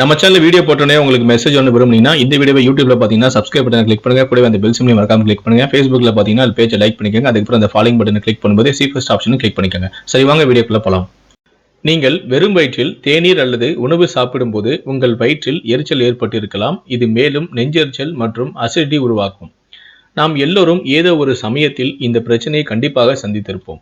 நம்ம channel video போட்டோன்னே உங்களுக்கு மெசேஜ் ஒன்று விரும்புனீங்கன்னா இந்த வீடியோ யூடியூப்ல பார்த்தீங்கன்னா சப்ஸ்கிரைப் பட்டனை கிளிக் பண்ணுங்க. கூட அந்த பெல் சிம்லையும் மறக்காம கிளிக் பண்ணுங்க. ஃபேஸ்புக்ல பார்த்தீங்கன்னா அது பேஜை லைக் பண்ணிக்கோங்க. அதுக்கப்புறம் அந்த ஃபாலோயிங் பட்டனை கிளிக் பண்ணும்போது சீஃபஸ்ட் ஆப்ஷனும் கிளிக் பண்ணிக்கோங்க. சரி வாங்க வீடியோக்குள்ள போலாம். நீங்கள் வெறும் வயிற்றில் தேநீர் அல்லது உணவு சாப்பிடும்போது உங்கள் வயிற்றில் எரிச்சல் ஏற்பட்டிருக்கலாம். இது மேலும் நெஞ்செரிச்சல் மற்றும் அசிடிட்டி உருவாக்கும். நாம் எல்லோரும் ஏதோ ஒரு சமயத்தில் இந்த பிரச்சனையை கண்டிப்பாக சந்தித்திருப்போம்.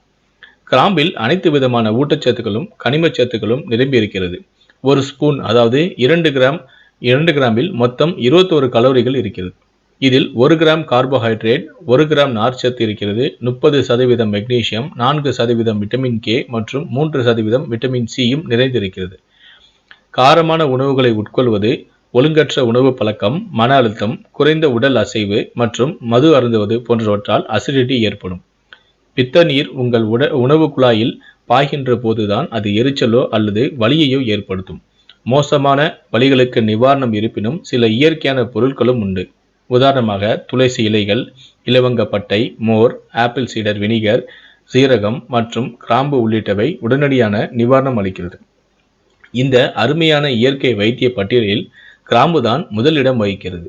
கிராம்பில் அனைத்து விதமான ஊட்டச்சத்துக்களும் கனிமச்சத்துக்களும் நிரம்பியிருக்கிறது. ஒரு ஸ்பூன் அதாவது இரண்டு கிராம் இரண்டு கிராமில் மொத்தம் இருபத்தோரு கலோரிகள் இருக்கிறது. இதில் ஒரு கிராம் கார்போஹைட்ரேட் ஒரு கிராம் நார்ச்சத்து இருக்கிறது முப்பது சதவீதம் மெக்னீசியம் நான்கு சதவீதம் விட்டமின் கே மற்றும் மூன்று சதவீதம் விட்டமின் சியும் நிறைந்திருக்கிறது. காரமான உணவுகளை உட்கொள்வது ஒழுங்கற்ற உணவு பழக்கம் மன அழுத்தம் குறைந்த உடல் அசைவு மற்றும் மது அருந்துவது போன்றவற்றால் அசிடிட்டி ஏற்படும். பித்த நீர் உங்கள் உட உணவு குழாயில் பாய்கின்ற போதுதான் அது எரிச்சலோ அல்லது வலியையோ ஏற்படுத்தும். மோசமான வலிகளுக்கு நிவாரணம் இருப்பினும் சில இயற்கையான பொருட்களும் உண்டு. உதாரணமாக துளசி இலைகள் இலவங்கப்பட்டை மோர் ஆப்பிள் சீடர் வினிகர் சீரகம் மற்றும் கிராம்பு உள்ளிட்டவை உடனடியான நிவாரணம் அளிக்கிறது. இந்த அருமையான இயற்கை வைத்திய பட்டியலில் கிராம்பு தான் முதலிடம் வகிக்கிறது.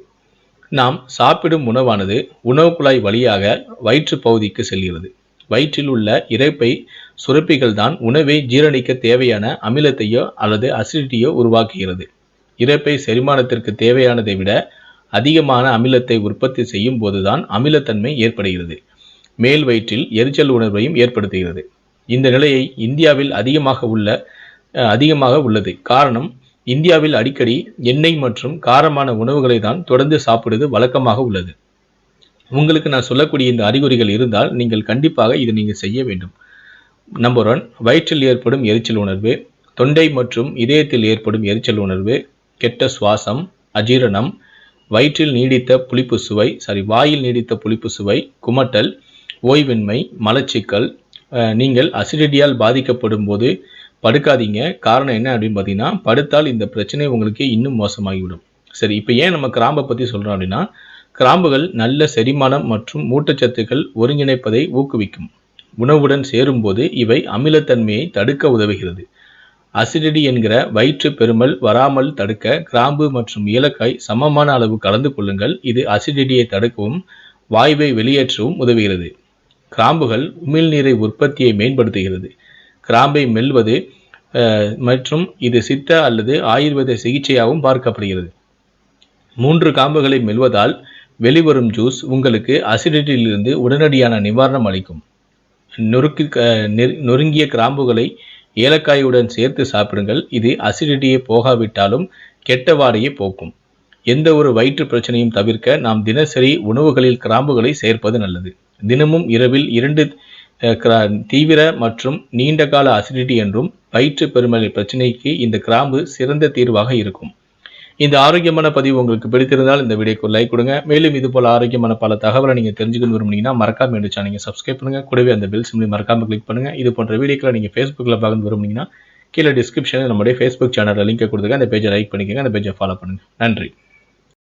நாம் சாப்பிடும் உணவானது உணவு குழாய் வழியாக வயிற்று பகுதிக்கு செல்கிறது. வயிற்றில் உள்ள இறைப்பை சுரப்பிகள் தான் உணவை ஜீரணிக்க தேவையான அமிலத்தையோ அல்லது அசிடிட்டியோ உருவாக்குகிறது. இறைப்பை செரிமானத்திற்கு தேவையானதை விட அதிகமான அமிலத்தை உற்பத்தி செய்யும் போதுதான் அமிலத்தன்மை ஏற்படுகிறது. மேல் வயிற்றில் எரிச்சல் உணர்வையும் ஏற்படுத்துகிறது. இந்த நிலையை இந்தியாவில் அதிகமாக உள்ள அதிகமாக உள்ளது. காரணம் இந்தியாவில் அடிக்கடி எண்ணெய் மற்றும் காரமான உணவுகளை தான் தொடர்ந்து சாப்பிடுவது வழக்கமாக உள்ளது. உங்களுக்கு நான் சொல்லக்கூடிய இந்த அறிகுறிகள் இருந்தால் நீங்கள் கண்டிப்பாக இதை நீங்கள் செய்ய வேண்டும். நம்பர் ஒன் வயிற்றில் ஏற்படும் எரிச்சல் உணர்வு தொண்டை மற்றும் இதயத்தில் ஏற்படும் எரிச்சல் உணர்வு கெட்ட சுவாசம் அஜீரணம் வயிற்றில் நீடித்த புளிப்பு சுவை சாரி வாயில் நீடித்த புளிப்பு சுவை குமட்டல் ஓய்வின்மை மலச்சிக்கல் நீங்கள் அசிடிட்டியால் பாதிக்கப்படும் போது படுக்காதீங்க. காரணம் என்ன அப்படின்னு பார்த்தீங்கன்னா படுத்தால் இந்த பிரச்சனை உங்களுக்கு இன்னும் மோசமாகிவிடும். சரி இப்போ ஏன் நம்ம கிராம்பை பற்றி சொல்கிறோம் அப்படின்னா கிராம்புகள் நல்ல செரிமானம் மற்றும் ஊட்டச்சத்துக்கள் ஒருங்கிணைப்பதை ஊக்குவிக்கும். உணவுடன் சேரும்போது இவை அமிலத்தன்மையை தடுக்க உதவுகிறது. அசிடிடி என்கிற வயிற்று பெருமல் வராமல் தடுக்க கிராம்பு மற்றும் ஏலக்காய் சமமான அளவு கலந்து கொள்ளுங்கள். இது அசிடிட்டியை தடுக்கவும் வாயுவை வெளியேற்றவும் உதவுகிறது. கிராம்புகள் உமிழ்நீரை உற்பத்தியை மேம்படுத்துகிறது. கிராம்பை மெல்வது மற்றும் இது சித்த அல்லது ஆயுர்வேத சிகிச்சையாகவும் பார்க்கப்படுகிறது. மூன்று காம்புகளை மெல்வதால் வெளிவரும் ஜூஸ் உங்களுக்கு அசிடிட்டியிலிருந்து உடனடியான நிவாரணம் அளிக்கும். நொறுக்கி க- நெரு- நொறுங்கிய கிராம்புகளை ஏலக்காயுடன் சேர்த்து சாப்பிடுங்கள். இது அசிடிட்டியை போகாவிட்டாலும் கெட்ட வாடையை போக்கும். எந்த ஒரு வயிற்று பிரச்சனையும் தவிர்க்க நாம் தினசரி உணவுகளில் கிராம்புகளை சேர்ப்பது நல்லது. தினமும் இரவில் இரண்டு கிரா- தீவிர மற்றும் நீண்ட கால அசிடிட்டி என்றும் வயிற்று பெருமலை பிரச்சனைக்கு இந்த கிராம்பு சிறந்த தீர்வாக இருக்கும். இந்த ஆரோக்கியமான பதிவு உங்களுக்கு பிடித்திருந்தால் இந்த வீடியோக்கு லைக் கொடுங்க. மேலும் இது போல ஆரோக்கியமான பல தகவலை நீங்கள் தெரிஞ்சுக்கணும் விரும்புனீங்கன்னா மறக்காம என்னோட சேனலை சப்ஸ்கிரைப் பண்ணுங்க. கூடவே அந்த பெல் சிம்லி மறக்காம கிளிக் பண்ணுங்க. இது போன்ற வீடியோக்களை நீங்கள் ஃபேஸ்புக்கில் பார்க்க விரும்புனீங்கன்னா கீழே டிஸ்கிரிப்ஷனில் நம்முடைய ஃபேஸ்புக் சேனலில் லிங்கை கொடுத்துருங்க. அந்த பேஜை லைக் பண்ணிக்கோங்க. அந்த பேஜை ஃபாலோ பண்ணுங்க. நன்றி.